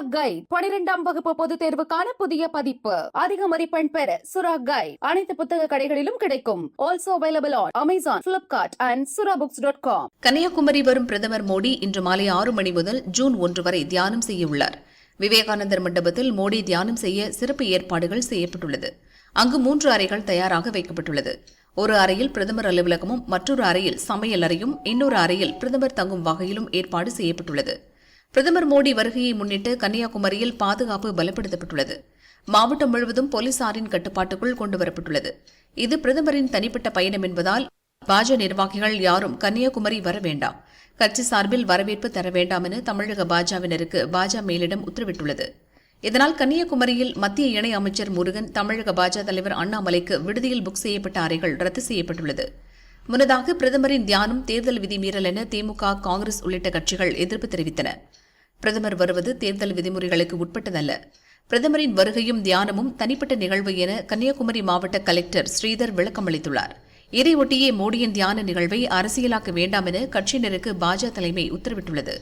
சுராக் guide பனிரெண்டாம் வகுப்பு பொதுத் தேர்வுக்கான புதிய பதிப்பு. அதிக மதிப்பெண் பெற சுரா கைட் அனைத்து புத்தக கடைகளிலும் கிடைக்கும். Also available on Amazon Flipkart and Sura books dot com Kanyakumari வரும் பிரதமர் மோடி இன்று மாலை ஆறு மணி முதல் ஜூன் ஒன்று வரை தியானம் செய்ய உள்ளார். விவேகானந்தர் மண்டபத்தில் மோடி தியானம் செய்ய சிறப்பு ஏற்பாடுகள் செய்யப்பட்டுள்ளது. அங்கு மூன்று அறைகள் தயாராக வைக்கப்பட்டுள்ளது. ஒரு அறையில் பிரதமர் அலுவலகமும் மற்றொரு அறையில் சமையல் அறையும் இன்னொரு அறையில் பிரதமர் தங்கும் வகையிலும் ஏற்பாடு செய்யப்பட்டுள்ளது. பிரதமர் மோடி வருகையை முன்னிட்டு கன்னியாகுமரியில் பாதுகாப்பு பலப்படுத்தப்பட்டுள்ளது. மாவட்டம் முழுவதும் போலீசாரின் கட்டுப்பாட்டுக்குள் கொண்டுவரப்பட்டுள்ளது. இது பிரதமரின் தனிப்பட்ட பயணம் என்பதால் பாஜ நிர்வாகிகள் யாரும் கன்னியாகுமரி வர வேண்டாம். கட்சி சார்பில் வரவேற்பு தர வேண்டாம் என தமிழக பாஜவினருக்கு பாஜ மேலிடம் உத்தரவிட்டுள்ளது. இதனால் கன்னியாகுமரியில் மத்திய இணை அமைச்சர் முருகன் தமிழக பாஜ தலைவர் அண்ணாமலைக்கு விடுதியில் புக் செய்யப்பட்ட அறைகள் ரத்து செய்யப்பட்டுள்ளது. முன்னதாக பிரதமரின் தியானம் தேர்தல் விதிமீறல் என திமுக காங்கிரஸ் உள்ளிட்ட கட்சிகள் எதிர்ப்பு தெரிவித்தன. பிரதமர் வருவது தேர்தல் விதிமுறைகளுக்கு உட்பட்டதல்ல. பிரதமரின் வருகையும் தியானமும் தனிப்பட்ட நிகழ்வு என கன்னியாகுமரி மாவட்ட கலெக்டர் ஸ்ரீதர் விளக்கமளித்துள்ளார் இதையொட்டியே மோடியின் தியான நிகழ்வை அரசியலாக்க வேண்டாம் என கட்சியினருக்கு பாஜ தலைமை உத்தரவிட்டுள்ளது.